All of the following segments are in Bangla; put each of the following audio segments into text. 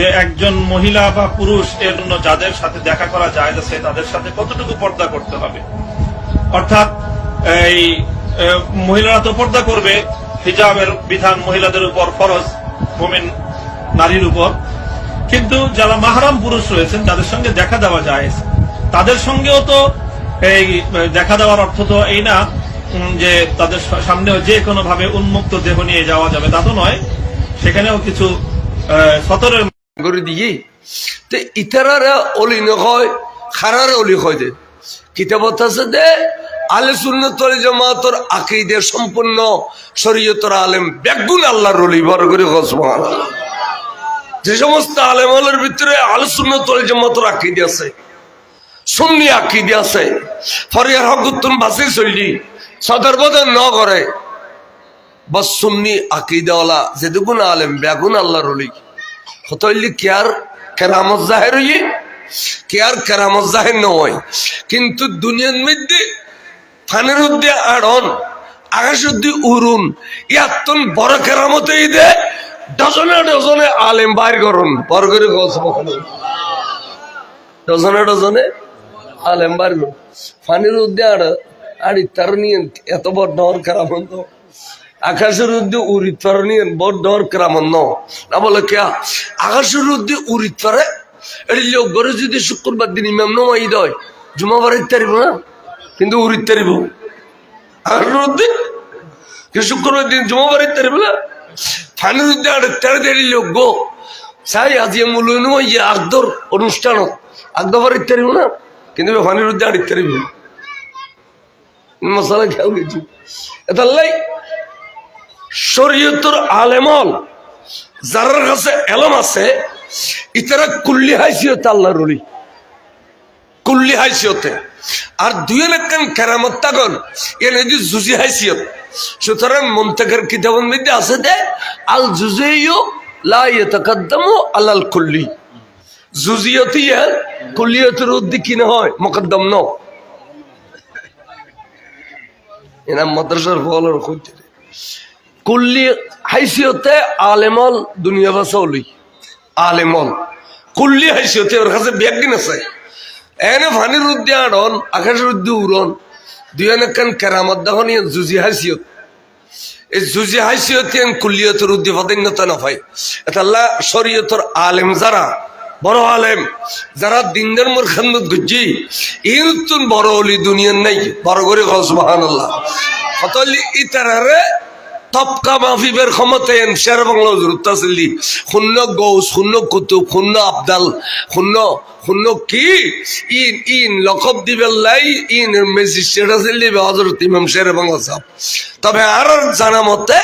যে একজন মহিলা বা পুরুষ এর জন্য যাদের সাথে দেখা করা যায় আছে তাদের সাথে কতটুকু পর্দা করতে হবে? অর্থাৎ এই মহিলারা তো পর্দা করবে, হিজাবের বিধান মহিলাদের উপর ফরজ, মোমেন নারীর উপর। কিন্তু যারা মাহারাম পুরুষ রয়েছেন, তাদের সঙ্গে দেখা দেওয়া যায়। তাদের সঙ্গেও তো এই, দেখা দেওয়ার অর্থ তো এই না যে তাদের সামনেও যে কোনো ভাবে উন্মুক্ত দেহ নিয়ে যাওয়া যাবে, তা তো নয়। সেখানেও কিছু সতরের করে দিয়ে, তে ইতারারা অলি নয় খারার অলি হয় দে। কিতাবত আছে দে আলে আকিদে সম্পূর্ণ শরীয়তর আলেম, বেগুন আল্লাহর বড় করে গসমান যে সমস্ত আলেমালের ভিতরে আলে আকিদে আছে, সুন্নি আকিদে আছে, ফরিয়ার হকুত্তুন বাসি চলি সদর ন করে। সুন্নি আলেম, বেগুন আল্লাহর হতইলি কেয়ার কেরামত জাহের হইয়ে, কেয়ার কেরামত জাহের নয় কিন্তু দুনিয়ার মধ্যে ফানের উদ্দে আড়ন আকাশ উদ্দি উরুন, ইয়াত্তন বড় কেরামত দে ডজনে ডজনে আলেম বাইর করুন বর করে ডজনে ডজনে আলেম বাইর করুন। ফানের উদ্দে আড় আড়ি তার নিয়ে এত বড় ডর কেরামত। আকাশের উদ্দে উড়িত পারে নিয়ে বড় ডর কেরামত ন বলে কে আকাশের উদ্দে উড়িত পারে এটি লোক ঘরে যদি শুক্রবার দিন ইমাম নমাই দেয় জুমা বাড়িতে তারিব না? কিন্তু উড়িত তারিব আকাশের উদ্দে? শুক্রবার দিন জমা বাড়িতে তারিব না? ফানের উদ্দে আড়ে তেরে দেরি লোক গো। চাই আজি মূল্য ইয়ে আগদর অনুষ্ঠানত আগদ বাড়িতে তারিব না? কিন্তু ফানের উদ্দে আড়িতে তারিব মশলা খেয়াল গেছি। লাই শরীয়তর আলেমল যার কাছে এলম আছে, ইতারা কুল্লি হাইসিয়তে আল্লাহ রলি কুল্লি হাইসিয়তে। আর দুই লেখান কেরামত তাগন এ নদী জুজি হাইসিয়ত। সুতরাং মন্তাকের কিতাবের মধ্যে আছে দে আল জুজিও লা ইয়াতাকাদ্দামু আলাল কুল্লি। জুজিয়তিয়া কুল্লিয়তের উদ্দিক কি না হয়? মুকদ্দম ন। এনা মাদ্রাসার ফলের কইতে। কুল্লি হাইসিয়তে আলেমল দুনিয়া বাসাউলি আলেমল। কুল্লি হাইসিয়তে ওর কাছে ব্যাগিন আছে। এনে ফানির উদ্দে আড়ন আকাশের উদ্দে উড়ন। দুই কান কেরামত দেখুন জুজি হাইসিয়ত? এই জুজি হাইসিয়ত কুল্লিয়তের উদ্দে পদান্যতা না পাই এটা আল্লাহ শরীয়তর আলেম যারা, বড় আলেম, যারা দিনদের মোর খান্দত গুজি নতুন বড় অলি দুনিয়ার নাই, বড় করে গস মহান আল্লাহ ইতারারে তপকা মাহফিবের ক্ষমতা এন শের বাংলা শূন্য গৌস শূন্য কুতুব শূন্য আবদাল শূন্য শূন্য কি? ইন ইন লকব দিবেল্লাই ইন হজরত ইমাম শের বাংলা সাহেব। তবে আর জানা মতে,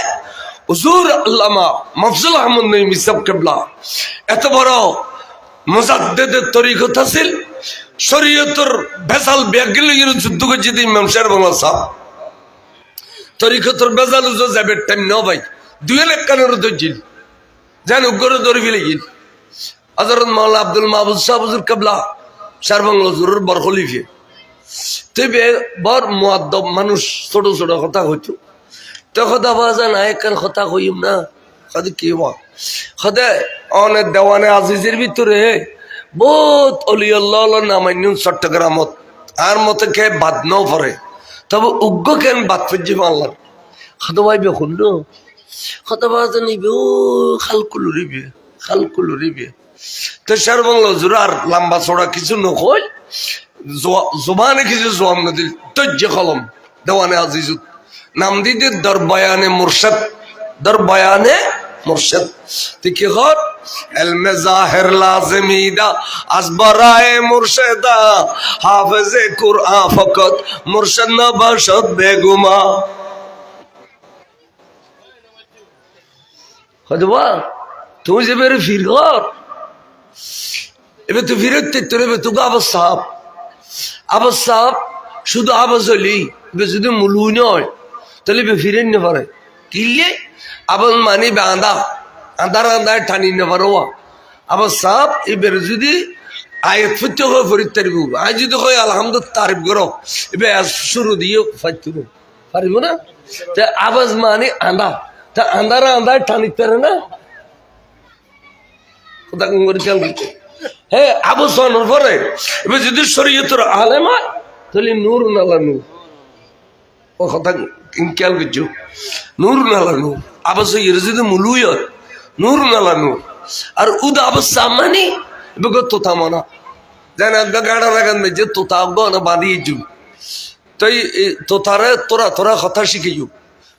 হুজুর আল্লামা মফজুল আহমদ নঈমি সাহেব কেবলা, এত বড় মুজাদ্দেদের তরিকত আছিল শরীয়তর ভেসাল ব্যাগিল যুদ্ধ করছে ইমাম শের বাংলা সাহেব তরিকতর বেজাল উজো যাবে টাইম ন ভাই। দুই লাখ কানের দর্জিল যেন উগ্র দৌড়ি ফেলে গিল। হজরত মাওলা আব্দুল মাহবুদ শাহ হুজুর কাবলা সারবাংলা হুজুরের বর খলিফে। তবে বর মুয়াদ্দব মানুষ ছোট ছোট কথা হইতো তো কথা বাজা না একার কথা কইম না। কদে কি হওয়া সদে অনেক দেওয়ানে আজিজের ভিতরে বহুত অলি আল্লাহ নামান্য চট্টগ্রামত। আর মতে কে বাদ ন পড়ে। তবে উগ্র কেন বাদ পর্যে মানলাম খাতো ভাইবে শুনল খাতো বাজা নিবে, ও খালকুলু রিবে খালকুলু রিবে তো সার বাংলা জোর আর লম্বা চড়া কিছু নকল জোবানে কিছু জোয়াম নদীর তৈর্য কলম, দেওয়ানে আজিজুত। নাম দিতে দর বয়ানে মুর্শদ দর বয়ানে মুর্শদ। তুই কি কর এলমে জাহের লাজমিদা, আসবরায়ে মুর্শিদা শুধু মুলুই নয়, তাহলে এবার ফিরে নিতে পারে। কিনলে আবার মানে আন্দা আন্দার আন্দায় টানি নিতে পারো আবার সাপ, এবার যদি ফুটতে হয়ে যদি হয় আলহামদুল তারিফ করো। এবার শুরু দিয়ে ফাইতে পারিব না? তা আবাজ মানে আন্দা তা আন্দার আন্দায় টানিতে পারে না? হ্যাঁ যদি নূর নালা নূর। ও কথা খেয়াল করছ। নূর যদি নূর নালা নূর। আর উদ আবাস সামানি এবার তোতা মনা। যেন গাড়া লাগান যে তোতা আজ্ঞা না বাঁধিয়ে যু তাই তোতারে তোরা তোরা কথা শিখিও।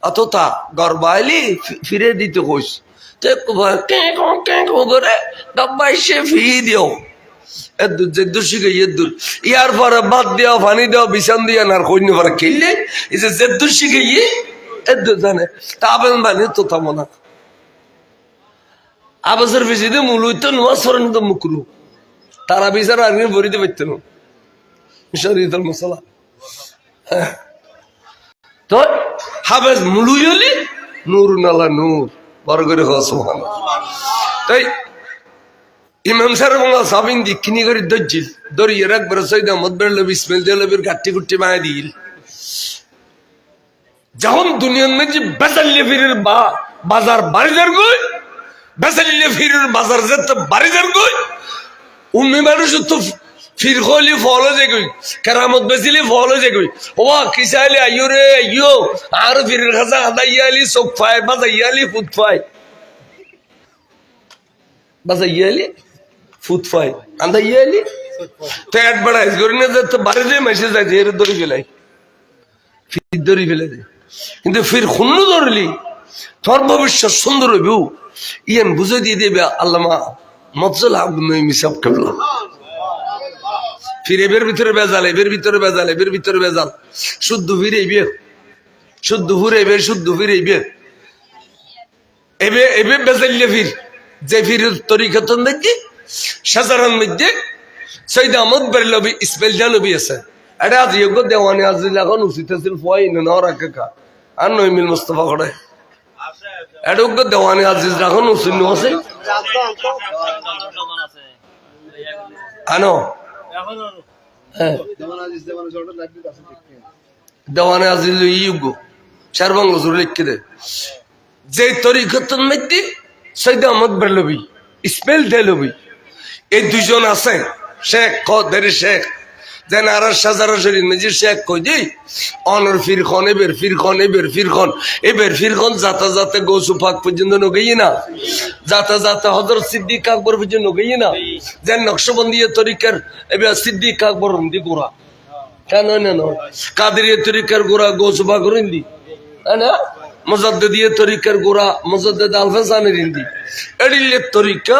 আর তোতা গর্বাইলি ফিরে দিতে কইস। তো কে কে শিখে এদুর ইয়ার পরে বাদ দেওয়া পানি দেওয়া বিছান দিয়া না কইনি পরে খেললে এই যে শিখে ইয়ে জানে। তা আবেন বানি তোতা আবাসের বেশি দিয়ে মূল হইতো নোয়াজ ফরেন তো মুকরু তারা বিচার আর বরিতে পারত না। শরীয়তুল মশলা। তো হাফেজ মুলুই হলি নূর নালা নূর। বড় করে হস তাই ইমাম সাহেব বাংলা সাবিন দি কিনি করে দজ্জিল দরিয়ে রাখবার সৈদা মদবের লবি ইসমাইল দে লবির গাঠি গুটি মায়া দিল। যখন দুনিয়ার মধ্যে বেসাল্লে ফিরের বা বাজার বাড়িদার গই বেসাল্লে ফিরের বাজার যেতে বাড়িদার গই উম্মি মানুষ তো ফির খলি ফলো যে গই কেরামত বেসিলি ফলো যে গই ওয়া কিসাইলে আইয়ো রে, আইয়ো। আর ফিরের খাসা আদা ইয়ালি চোখ ফাই বাজা ইয়ালি ফুট ফাই বাজা ইয়ালি ফুট ফাই আদা ইয়ালি তো অ্যাডভার্টাইজ করি না, যে তো বাড়ি দিয়ে মেসেজ আছে এর ধরে ফেলাই। ফির ধরে ফেলে দে কিন্তু ফির খুন্ন ধরলি তোর ভবিষ্যৎ সুন্দর হইব। ইয়ান বুঝে দিয়ে দেবে আল্লামা মফজল আব্দুল কেবলা। ফির এবের ভিতরে বেজাল এবের ভিতরে বেজাল এবের ভিতরে বেজাল শুদ্ধ ফিরে এবে, শুদ্ধ ফুরে এবে, শুদ্ধ ফিরে এবে। এবে এবে বেজাল্লে ফির। যে ফির তরিকতন দেখি সাজারান মধ্যে সৈদ আহমদ বেরলবি ইসমাইল জালবি আছে। এটা আজ যোগ্য দেওয়ানি আজ এখন উচিত আছিল ফয় না রাখে কা আর নইমিল মুস্তফা করে এটা যোগ্য দেওয়ানি আজিজ রাখন উচিত আছে। আনো। হ্যাঁ। দেওয়ানে আজিল ইউগ সারবাঙ্গ জোর লিখে দে। যে তরিকতন মধ্যে সৈদ আহমদ বেরলবি ইসমাইল দেলবি এই দুজন আছে, শেখ কদের শেখ। যেন আর সাজারা শরীর মেজির শেখ কই দি অনর ফির খন এবের ফির খন এবের ফির খন এবের ফির খন যাতা যাতে গৌসু ফাঁক পর্যন্ত নগেই না, যাতা যাতে হজরত সিদ্দিক আকবর পর্যন্ত নগেই না, যেন নকশবন্দি তরিকার, এবার সিদ্দিক আকবর দি গোড়া কেন নয়? কাদের তরিকার গোড়া গৌসু ফাঁক তাই না? মজাদ্দিয়ে তরিকার গোড়া মজাদ্দ আলফাসানের হিন্দি এডিলের তরিকা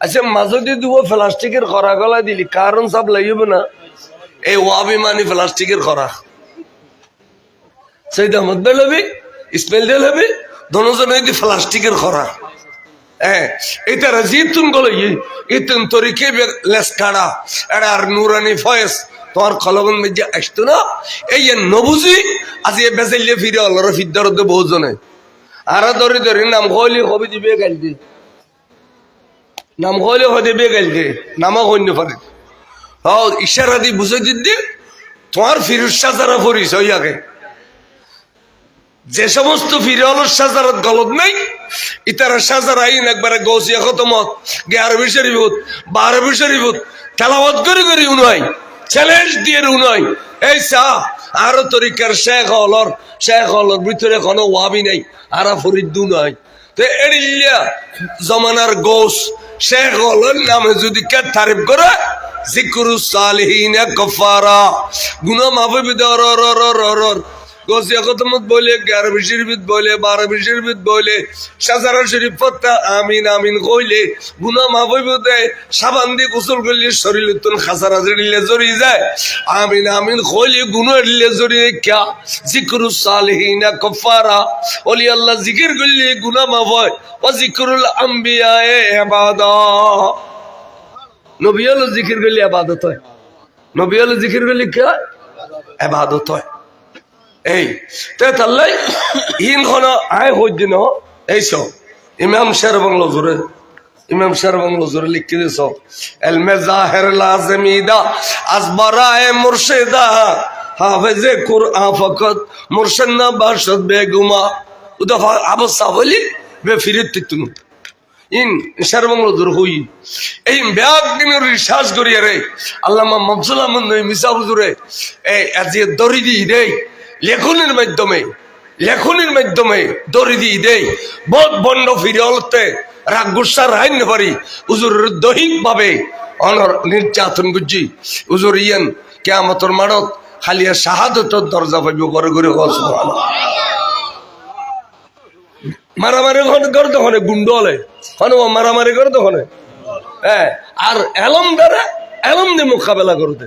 আচ্ছা মাঝে দিয়ে দিব প্লাস্টিকের খরা গলা দিলি কারণ সব লাগবে না? এই ওয়াবিমানি প্লাস্টিকের খরা সৈদ আহমদ বেল হবে ইসমাইল দেল হবে দনজন দি প্লাস্টিকের খরা হ্যাঁ এটা জিতুন গলো ইতুন তরিকে লেস কাড়া এটা আর নুরানি ফয়েস তোমার কলগন মেজে আসতো না? এই নবুজি, আজ এ বেসাইলে ফিরে অলর ফিদ্দার বহুজনে। আর ধরে ধরে নাম কইলে, কবি দিবে গাল দি নাম কইলে হদে বে গাল দি নামা কইন্য পারে। হ ইশারা দি বুঝে দিদি, তোমার ফিরুজ সাজারা পরিচয় আগে। যে সমস্ত ফিরল সাজারত গলত নাই, ইতারা সাজার আইন একবারে গৌসিয়া খতমত গে আরবি শরীফত বা আরবি শরীফত, তেলাওয়াত করে করে উনাই চ্যালেঞ্জ দিয়ে উনাই এই চা, আরও তরিকার শেখ হলর শেখ হলর ভিতরে কোনো ওয়াবি নাই, আরা ফরিদ্দু নাই তো এড়িল্লা জমানার গোস শেখ হলর নামে যদি কে তারিফ করে জিকুরু সালহীন কফারা গুনা মাফি বিদর গসিয়া খতমত বলে আরবি শরীফত বলে, বারবি শরীফত বলে, সাজারা শরীফ ফত্তা, আমিন আমিন কইলে, গুনা মাফ হইব দে, সাবান দিয়ে গোসল করলে শরীর তুন খাসারা জড়িলে জড়ি যায়। আমিন আমিন কইলে গুনা এড়িলে জড়ি ক্যা জিকরু সালিহিনা কফারা ওলি আল্লাহ জিকির করলে গুনা মাফ হয় ও জিকরুল আম্বিয়া এ ইবাদা নবী হলো জিকির করলে আবাদত হয়। নবী হলো জিকির করলে কি আবাদত হয়। এই, তে তাল্লাই ইন খন আয় হইদিন এই সব ইমাম শের বাংলো জোরে, ইমাম শের বাংলো জোরে লিখতে দিস এলমে জাহের লাজমিদা আসবারায় মুর্শিদা, হাফেজে কুরআন ফকত, মুর্শিদ বাসদ বেগুমা। উদা অবস্থা বলি, বে ফিরিত তিতুনু ইন সর্বঙ্গ দূর হই। এই ব্যাগ দিনের রিসার্চ করিয়া রে। আল্লামা মফসুল্লাহ মন্দির মিসা হুজুরে, এই, আজি দড়ি দি দেই। লেখনের মাধ্যমে লেখনের মাধ্যমে দড়ি দি দেই। বহুত বন্ড ফিরে অলতে রাগ গুসা রাইন পারি হুজুর দৈহিক ভাবে অনর নির্যাতন গুজি হুজুর ইয়ান কেয়ামতর মানত খালিয়া শাহাদতর দরজা পাইব করে করে মারামারি করে তখন গুন্ড হলে হন, মারামারি করে তখন হ্যাঁ আর এলম দ্বারা এলম দিয়ে মোকাবেলা করতে।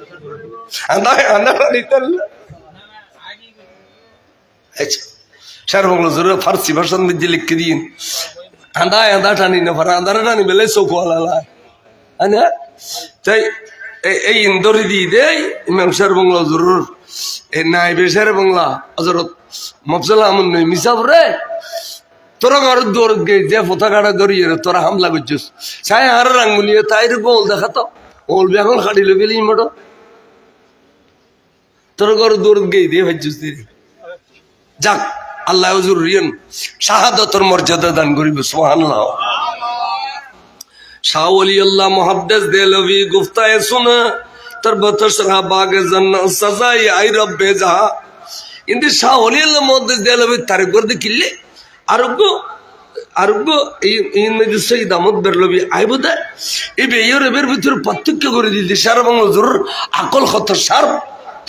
জোরে ফার্সি ভাষার মধ্যে লিখে দিন। আঁধা আঁধা টানি না পারে আঁধারা টানি বেলে চোখ আলালা না? তাই এই- ইন্দরি দি দেই, ইমাম জরুর। এই নাই বেশার বাংলা হজরত মফসলা আমন নই মিসাব রে তোরা ঘর দৌড় গে যে ফোতা কাটা ধরিয়ে রে তোরা হামলা করছিস। সাই আর রাঙ্গুলিয়ে তাই রে গোল দেখা তো ওল বেখন খাড়ি লো গেলি মোটো তোর ঘর দিয়ে যাক, আল্লাহ রিয়ন, শাহাদতর মর্যাদা দান করিব, সুবহানাল্লাহ। শাহ ওলি আল্লাহ মুহাদ্দিস দেলভি গুফতায়ে সুনা তরবত শরা বাগ সাজাই, আই রব্বে শাহ ওলি আল্লাহ মুহাদ্দিস দেলভি তারিখ করতে কিল্লে আরোগ্য আরোগ্য এই বেয়র এবের ভিতরে পার্থক্য করে দিতে আকল খত সার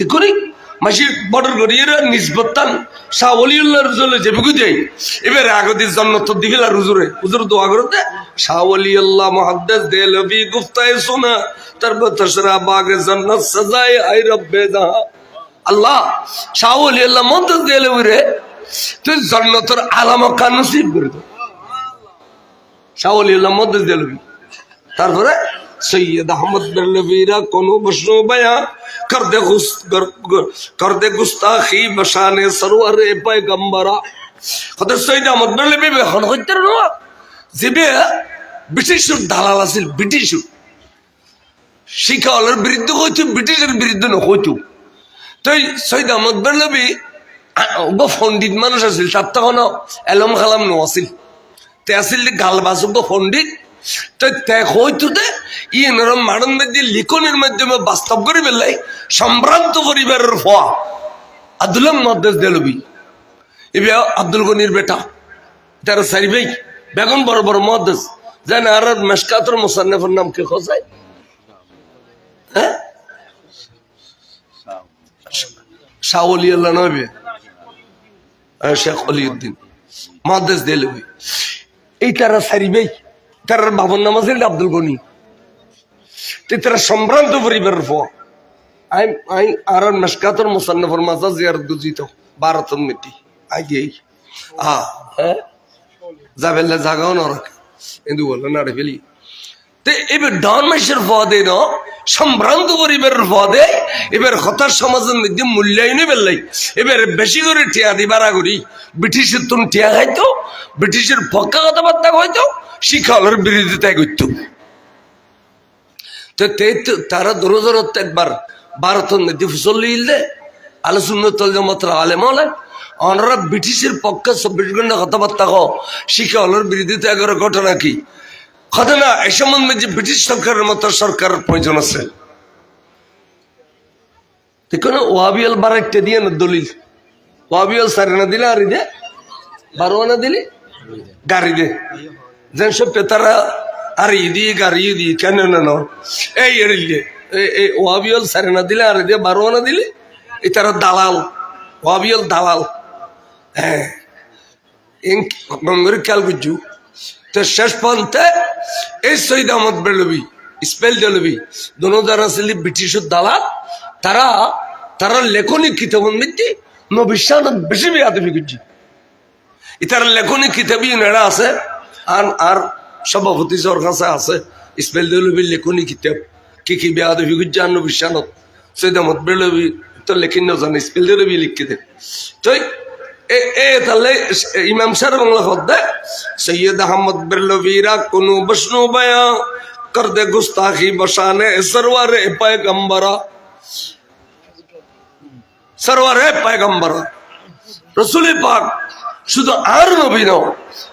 ঠিক করি? মাসি বর্ডার করিয়ে নিসবতান শাহ অলিউল্লাহ রুজলে যে বিগু দেয়, এবার আগতে জন্নত দিবিলা রুজুরে হুজুর। দোয়া করতে শাহ অলিউল্লাহ মুহাদ্দিস দেলবি গুফতায়ে সুনা তরবত শরা বাগ জান্নাত সাজায়ে আই রব্বে আল্লাহ, শাহ অলিউল্লাহ মুহাদ্দিস দেলবি রে, তুই জন্নতর আলামা কান নসিব করে দাও শাহ অলিউল্লাহ মুহাদ্দিস দেলবি তারপরে সৈয়দ আহমদ বেরলবীরা কোন বৈষ্ণব বয়া। কর দে গুস কর গুস্তাখি বসানে সরোয়ারে পয়গম্বরা। কত সৈয়দ আহমদ বেরলবী এখন হইতে না। যে ব্রিটিশের দালাল আছিল, ব্রিটিশের। শিখাওয়ালের বিরুদ্ধে হইতো ব্রিটিশের বিরুদ্ধে নহইতো তাই সৈয়দ আহমদ বেরলবী গো পণ্ডিত মানুষ আছিল তার তখন এলম খালাম নো আছিল। তে আছিল গাল বাসুক পণ্ডিত। তো তে হইতো দে মারণ মধ্যে লিখনের মাধ্যমে বাস্তব করে বেলাই সম্ভ্রান্ত পরিবারের ফোয়া। আব্দুল্লাহ মদ্দেশ দেলবি এবে আব্দুল গনির বেটা, তার সারি ভাই, বেগম বড় বড় মদ্দেশ জানে আর মেসকাতর মোসান্নেফের নাম কে খোঁজায়? হ্যাঁ? শাহ আল্লাহ নবে শেখ অলিউদ্দিন। মহাদেশ দেলবি এই তারা সারিবেই তার বাবর নাম আছে আব্দুল গনি তারা সম্ভ্রান্ত পরিবারের ফ আই আই আর মেসকাতর মুসান্নফর মাজা জিয়ার দুজিত ভারতন মিটি। আগে আ হ্যাঁ? যাবেলে জাগাও না রাখে কিন্তু বলল, না রে ফেলি তে এবার ডন মাসের পদে ন, সম্ভ্রান্ত পরিবারের পদে এবার হতার সমাজের মধ্যে মূল্যায়নে বেললাই এবার বেশি করে টিয়া দিবারা করি। ব্রিটিশের তুন টিয়া খাইতো, ব্রিটিশের পক্কা কথাবার্তা হয়তো শিক্ষালের বিরোধিতা করত। তো তারা দরজরত একবার ভারত নদী ফুসল্লি ইলদে আলোচনা তল মাত্র আলে মলে ব্রিটিশের পক্ষে চব্বিশ ঘণ্টা কথাবার্তা কো শিখে অলর বিরোধিতা এগারো ঘটনা কি? ঘটনা এই সম্বন্ধে যে ব্রিটিশ সরকারের মতো সরকারের প্রয়োজন আছে। দেখুন, ওয়াবিয়াল বার একটা দিয়ে না দলিল। ওয়াবিয়াল সারে না দিলে আর দে বারো না দিলে, গাড়ি দে। যেন সব পেতারা আর ইদি গাড়ি ইদি কেন না এই এড়িলে এই ওয়াবিয়াল সারে না দিলে আর দে বারো না দিলে এই তারা দালাল ওয়াবিয়াল দালাল হ্যাঁ গঙ্গরে খেয়াল করছু তো শেষ পর্যন্ত এই সৈদ আহমদ বেলবি স্পেল দেলবি দোনো যারা ছিল ব্রিটিশের দালাল তারা তারা লেখনি কিতাবন মধ্যে নবিশ্বাস বেশি বেয়াদবি করছি ইতার লেখনি কিতাবই নেড়া আছে আর আর সভাপতি সর কাছে আছে, স্পেল দেলবির লেখনি কিতাব, কি কি বেয়াদবি করছে আর নবিশ্বাসত সৈদ আহমদ তো লেখিন জানে, স্পেল দেলবি লিখতে দে। তো এ তাহলে ইমাম বাংলা সৈয়দ আহমদ বেরলবীরা কোনো বসনু বয়া, কর দে গুস্তাখি বসানে, সরওয়ারে পয়গম্বরা। সরওয়ারে পয়গম্বরা। রসুল পাক, শুধু আর নবী ন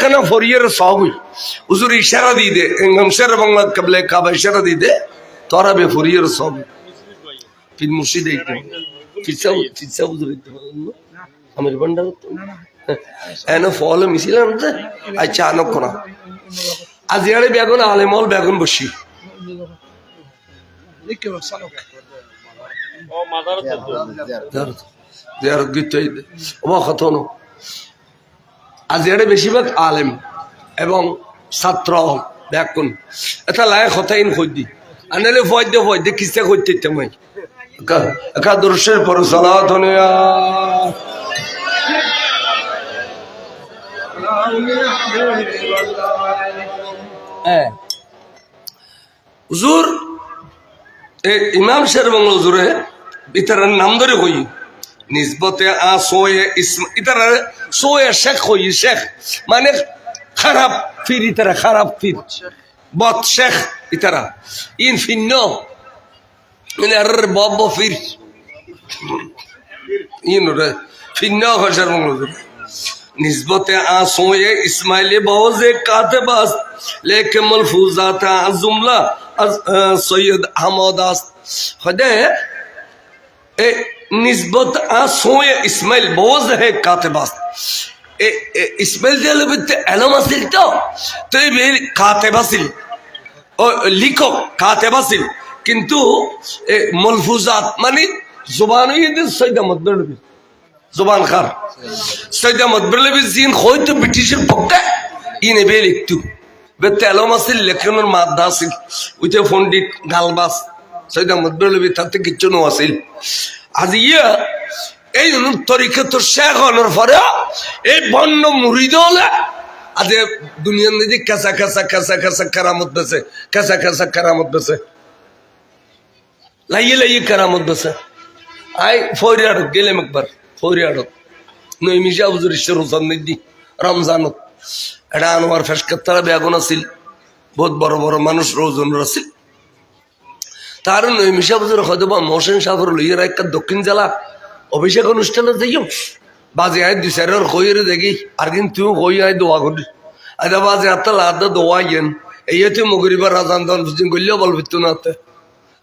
কেন ফরিয়ের সব হুজুর ইশারা দিয়ে দে এঙ্গম শের বাংলা কাবলে কাবা ইশারা দিয়ে দে তোরা বে ফরিয়ের সব ফির মুর্শিদ এইতে ফিরসা ফিরসা হুজুর এইতে আমার ভান্ডার তো এনে ফল মিছিল আনতে আচ্ছা আনক কোনা আজ ইয়ারে বেগুন আলেমল বেগুন বসি ওবা কত নো আজ ইয়ারে বেশিরভাগ আলেম এবং ছাত্র ব্যাকুন এটা লাই কথাইন খোঁজি আনালে ফয় দে ফয় দে, কিসে করতে তেমন একা দর্শের পর ইমাম শের বাংলা হুজুরে ইতারার নাম ধরে কই নিসবতে আ সোয়ে ইসম ইতারা সোয়ে শেখ হই শেখ। মানে খারাপ ফির ইতারা খারাপ ফির। বত শেখ। ইতারা। ইন ফিন্ন মানে আর বব ফির। ইন ফিন্ন হসার মঙ্গল نسبت আ یہ اسماعیل بوز کاتب است لیکن ملفوظات از جملہ از سید حمود است خدا নিসবত আসোয়ে ইসমাইল বোঝ হে কাতেবাস। ইসমাইল দিয়ালে বিতে এলম আসিল তো? তুই বে কাতেবাসিল। ও লিখক কাতেবাসিল। কিন্তু মলফুজাত মানে জুবানই দিন সৈদা মদনবী জুবান খার সৈদা মদবরলবী জিন হয়তো ব্রিটিশের পক্ষে ইনে বে লিখতু বেতে এলম আসিল লেখনের মাদ্দা আসিল উইতে পণ্ডিত গালবাস। সৈদা মদবরলবী তাতে কিচ্ছু আসিল আজ ইয়া, এই তরিকে তোর শেখ হওয়ার পরে এই বন্য মুড়িদ হলে আজ দুনিয়ার নিয়ে কাঁচা কাঁচা কাঁচা কাঁচা কারামত বেছে কাঁচা কাঁচা কারামত বেছে লাইয়ে লাইয়ে কারামত বেছে আই ফরিয়াড়ত গেলাম একবার ফরিয়াড়ত নই মিশা হুজুর ঈশ্বর হুসান নিদি রমজানত। এটা আনোয়ার ফেসকাত্তারা বেগুন আছিল, বহুত বড় বড় মানুষ রোজন আছিল তার মিশা হুজুর হয়তো বা মোহসেন সাগর লইয়ের একটা দক্ষিণ জেলা অভিষেক অনুষ্ঠানে যাইও বাজে আয় দুই চারের কইরে দেখি, আর কিন্তু তুই কই আয় দোয়া করি। আদা বাজে আত্মা লাদা দোয়া ইয়েন এই তুই মগরিবার রাজান দন বুঝিন গলিও বল ভিত্তু না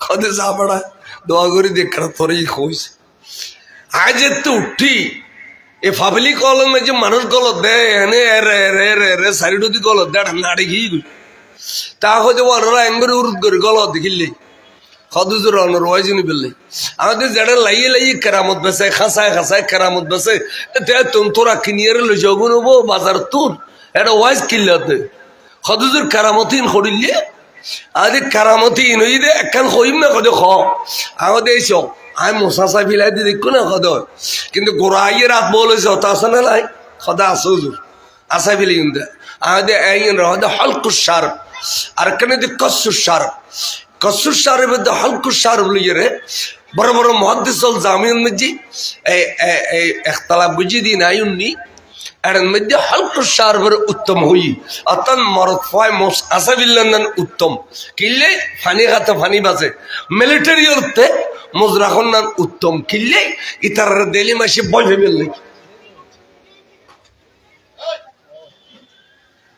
খদে যা পড়া দোয়া করি দেখ তোরই কইছে আজ তো উঠি, এ ফাবলি কলমে যে মানুষ গলত দে, এনে রে রে রে রে সাইডতি গলত দে নাড়ি ঘি তা হয়তো ওরা এঙ্গরে উরুদ করে গলত দেখিলে। খদুজুর অনর ওয়াইজুনি বললে আমাদের যারা লাইয়ে লাইয়ে কেরামত বেসে খাসায় খাসায় কেরামত তে তুম তোরা কিনিয়ে লই যাব নবো বাজার তোর এটা ওয়াইজ কিল্লাতে খদুজুর কেরামতিন করিলে আদি কারামতি ইনই দে একখান হইম না কদে খ আমাদের চক আমি মশা চাই ফিলাই দি দেখো না কদ কিন্তু গোড়া আইয়ে রাত বলেছ তা আছে না নাই সদা আছে হুজুর আসা ফিলি কিন্তু আমাদের এই হদে হলকু সার আর কেন দি কসু সার কসু সারের মধ্যে হলকু সার বলি রে বড় বড় মহাদিসল জামিন মজি এই এই একতলা বুঝি দিন আইননি এর মধ্যে হালকা সার্ভার উত্তম হই। অতন মরদ ফয় মোস আসাবিল্লান উত্তম। কিল্লে ফানি খাতে ফানি বাজে। মিলিটারি অর্থে মুজরাখন নান উত্তম। কিল্লে ইতার দেলি মাসে বয় ভেবে নাই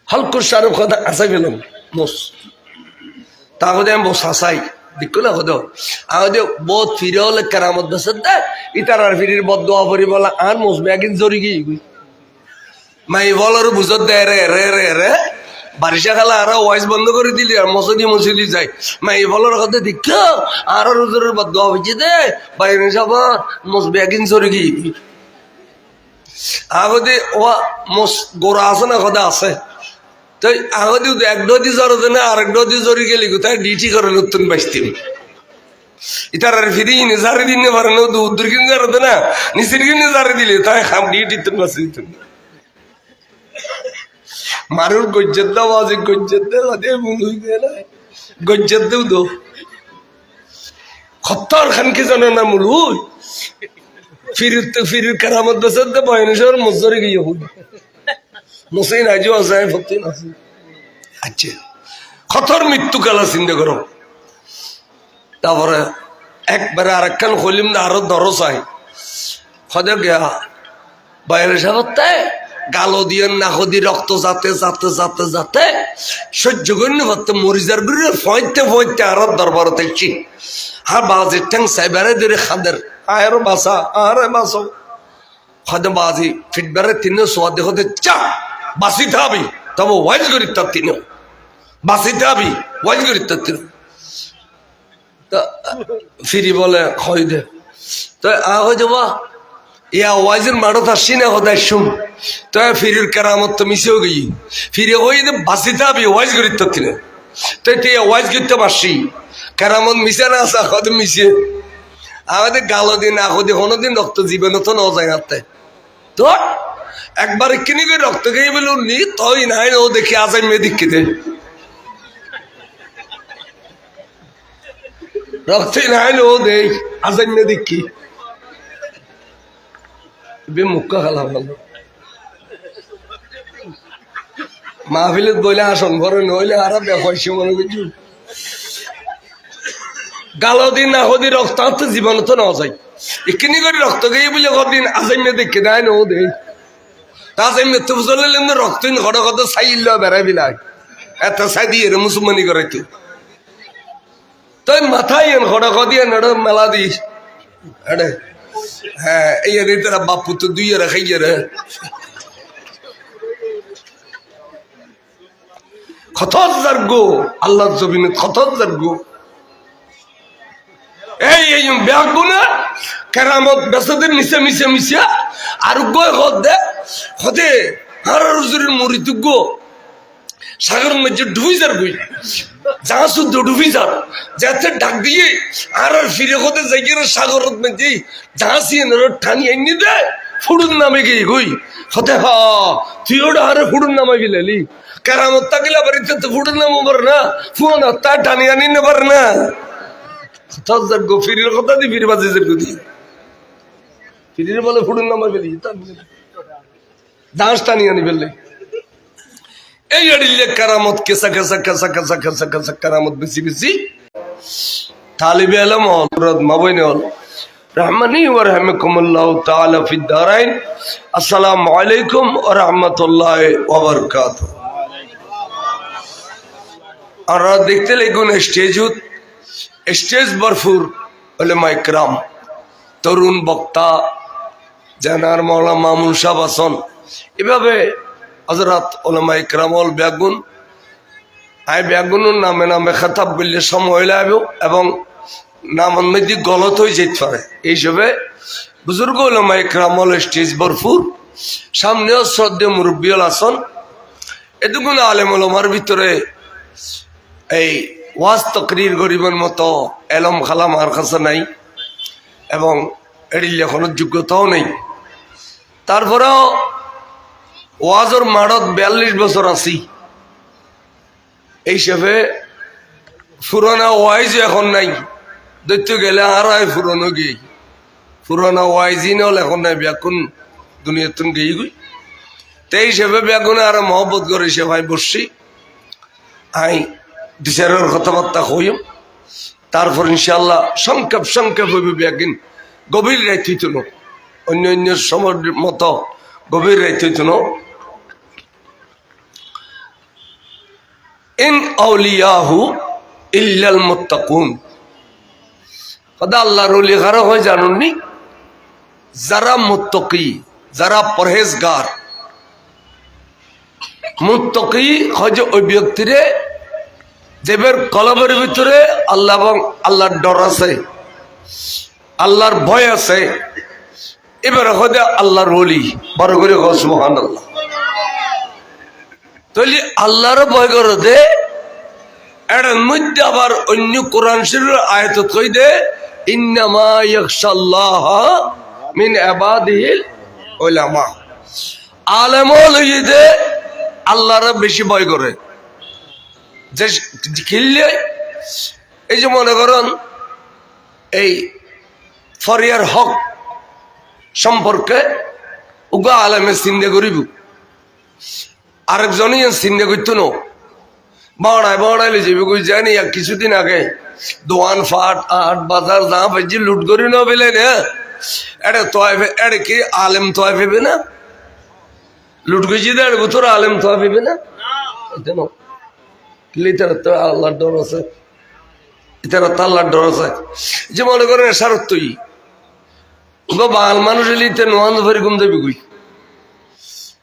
হালকা সার্ভ কথা আসাবিলাম মোস তাহলে আমি দেখো না কত আমাদের বহুত ফিরে হলে কেরামত বেসে দে। আর ফিরির বদ দোয়া পরি বলা আর মোস ব্যাগিন জরি গিয়ে মাই বলার বুঝত দেয় রে রে রে রে বারিশা খালা আর ওয়াইস বন্ধ করে দিলি আর মসজিদি মসজিদি যাই মাই বলার কথা দেখ আর রোজের বদ দোয়া হয়েছে দে। বাইরে যাব মোস ব্যাগিন জরি গিয়ে আগতে ও মোস গোড়া আছে না কথা আছে। তাই আগতে এক ডদি জ্বর না আর এক ডদি জ্বরে গেলি কোথায়? ডিটি করে নতুন বাঁচতেন ইতার আর ফিরি নিজারে দিন পারে না উদ্দুর না, নিচের কিনে দিলে, তাই খাম ডিটি তুন দিতেন মারুর গজ্জত দাও, আজ গজ্জত দাও আদে মুলুই দে না গজ্জত দেও দো খত্তর খানকে জানো না মুলুই ফিরির তো ফিরির কারামত বসত বয়নেশ্বর মজরে গিয়ে হুই মুসিন আজও আছে ফতিন আছে আচ্ছা। খতর মৃত্যুকাল চিন্তা করো তারপরে একবারে আর একখান হলিম না আরও ধরো চাই সদে গিয়া বাইরে সাবতে গালো দিয়ে নাকদি রক্ত যাতে যাতে যাতে যাতে সহ্য করি না পারতে মরিজার বিরুদ্ধে ফয়তে ফয়তে আরও দরবার দেখছি আর বাজে ঠ্যাং সাইবারে দিলে খাদের। আয়ের বাসা আরে বাসো। খাদে বাজি ফিটবারে তিনে সোয়া দেখতে চা বাসিতে হবি তবে ওয়াইজ করি তার তিনে বাসিতে হবি ওয়াইজ করি তার তিনে তা, ফিরি বলে হয় দে। তো হয়ে যাবা ইয়া ওয়াইজের মারত আসছি না সদায় শুন তো, ফিরির কেরামত তো মিশেও গই। ফিরে ওই বাসিতে হবি ওয়াইজ করি তার তিনে তো তুই ওয়াইজ করতে পারছি কেরামত মিশে না আসা কত মিশে। আমাদের গালো দিন আহো দিয়ে কোনোদিন রক্ত জীবন তো ন যায় হাতে তো একবার কিনি করে রক্ত খেয়ে বলে নি, তই নাই ও দেখি আজাই মেয়ে দিকে দে রক্তই নাই ও বে মুক্কা খালা ভালো। মাহফিলত বইলে আসন ভরে নইলে আর বেশি মনে করছি গালো দিন না হদি রক্ত জীবন তো না যায় এখানে করে রক্ত গিয়ে বলে কদিন আজাইমে দেখে দেয় না ও দে তাজাইমে তো বুঝলেন না রক্ত ঘট কত সাইল বেড়াই বিলাক এত সাই দিয়ে মুসলমানি করে তুই তুই মাথায় এন ঘট কদিয়ে নড় মেলা দিস। এডে হ্যাঁ এই রে তোরা বাপু তো দুই রে খাইয়ে রে কত জার্গো আল্লাহ জবিনে কত জার্গো এই এই ব্যাগবো না। কেরামত বেসাদের মিশে মিশে মিশে আর গয় হদ দে। হদে আর রুজুরের তুগ সাগর মধ্যে ডুবি যার গই যা শুদ্ধ ডুবি যার যাতে ডাক দিয়ে। আর আর ফিরে হতে যাই সাগর মধ্যে যা সিয়ে ঠানি এনে দে। ফুড়ুন নামে গিয়ে গই হতে হ, তুই ওটা হারে ফুড়ুন নামে গেলি কেরামত তাকিলা বাড়িতে তো ফুড়ুন নামো পারে না। ফুন তা টানি আনি না না। তার গফিরের কথা দি ফিরে বাজে যে ফিরির বলে ফুড়ুন নামা ফেলি দাস টানি আনি ফেললে। এই আড়িলে কারামত কেসা কেসা কেসা কেসা কেসা কেসা কারামত বেশি বেশি। দেখতে লাগুন স্টেজুত স্টেজ বরফুর ওলেমা ইকরাম তরুণ বক্তা জানার মৌলা মামুন সাহ আসন এভাবে হজরত ওলেমা ইকরাম অল আই ব্যাগুনের নামে নামে খেতাব করলে সময় লাগবে এবং নাম মধ্যে গলত হয়ে যেতে পারে। এইসবে বুজুর্গ ওলেমা ইকরাম অল স্টেজ বরফুর সামনেও শ্রদ্ধেয় মুরব্বিয়ল আসন এটুকুন আলেম ওলমার ভিতরে এই ওয়াজ তকরির গরিবের মতো এলম খালাম আর কাছে নাই এবং এটি লেখনের যোগ্যতাও নেই। তারপরেও ওয়াজর মাড়ত বিয়াল্লিশ বছর আছি। এই হিসেবে পুরানা ওয়াইজ এখন নাই। দৈত্য গেলে আর পুরনো গিয়ে। পুরানা ওয়াইজই নল এখন নাই, ব্যাকুন দুনিয়াতুন গিয়ে গই তাই হিসেবে ব্যাগুনে আর মহব্বত করে, সে ভাই বসছি। আই বিচারের কথাবার্তা হইম তারপর ইনশাল্লাহ সংক্ষেপ সংক্ষেপ হইবে ব্যাগিন গভীর রাইত হইত অন্য অন্য সময়ের মতো গভীর রাইত হইত ইন আউলিয়াহু ইল্লাল মুত্তাকুন। কথা আল্লাহর ওলি কারও হয় জানুননি যারা মুত্তকি, যারা পরহেজগার, মুত্তকি হয় যে ওই ব্যক্তিরে দেবের কলবের ভিতরে আল্লাহ এবং আল্লাহর ডর আছে, আল্লাহর ভয় আছে। এবার হয়তো আল্লাহর ওলি, বড় করে মহান আল্লাহ তাহলে আল্লাহরও ভয় করে দে এর মধ্যে আবার অন্য কোরআন শরীফের আয়ত কই দে মিন দে, আল্লাহরা বেশি ভয় করে। যে খেললে এই যে মনে করেন এই ফরিয়ার হক সম্পর্কে উগা আলেমে চিন্তা করিব। আরেকজনই চিন্তা করতো না। বাড়ায় বাড়াইলে যাবি কই জানি আর কিছুদিন আগে দোয়ান ফাট আট বাজার যা ভাজি লুট করি না বেলে না। এটা তোয় এটা কি আলেম তোয় ভেবে না? লুট গেছি দেড় বছর আলেম তোয় ভেবে না? কেন লিটার তো আল্লাহর ডর আছে। এটার তো আল্লাহর ডর আছে। যে মনে করেন সারত তুই। বাঙাল মানুষ লিতে নোয়ান ভরি ঘুম দেবি কই?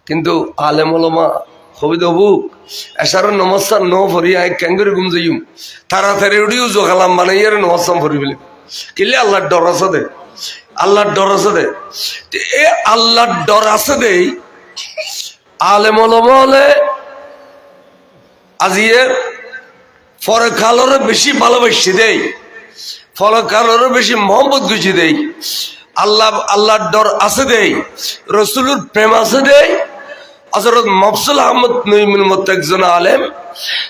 কিন্তু আলেম ওলমা হবি দেবু এসার নমস্কার ন ভরি আই ক্যাঙ্গুরি ঘুম যাইম তাড়াতাড়ি উঠিও জোখালাম বানাইয়ার নমস্কার ভরি বলে কিলে আল্লাহর ডর আছে দে। আল্লাহর ডর আছে দে। এ আল্লাহর ডর আছে দে আলেম ওলমা হলে আজিয়ে পরে কালোরে বেশি ভালোবাসি দেই ফলে কালোরে বেশি মোহাম্মদ গুছি দেই, আল্লাহ, আল্লাহর ডর আছে দেই, রসুলুর প্রেম আছে দেই হজরত মফসুল আহমদ নইমের মতো একজন আলেম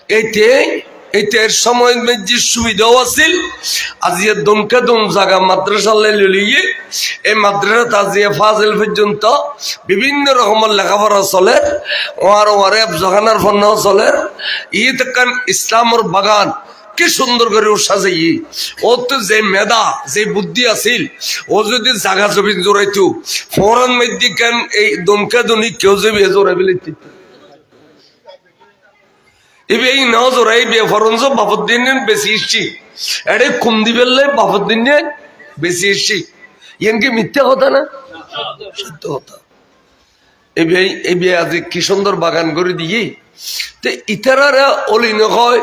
এইতে এর সময় যে সুবিধাও আছিল। আজিয়ে দমকে দম জায়গা মাদ্রাসা লিয়ে এই মাদ্রাসা আজিয়ে ফাজিল পর্যন্ত বিভিন্ন রকমের লেখাপড়া চলে, ওয়ার ওয়ারে জহানার ফন্ন চলে। ঈদ কান ইসলামর বাগান, কি সুন্দর করে ও সাজাই। ও তো যে মেধা, যে বুদ্ধি আছিল, ও যদি জাগা জমি জোরাইতো ফোরন মধ্যে কেন এই দমকা দনি কেউ জোরাই বেলে এবে এই ন জোরাই বে ফরন সব বাপর দিন বেশি ইসছি এড়ে ইয়ানকে মিথ্যা কথা না? এবে এবে আজ কি সুন্দর বাগান করে দিয়ে তে ইতারারা অলি নয়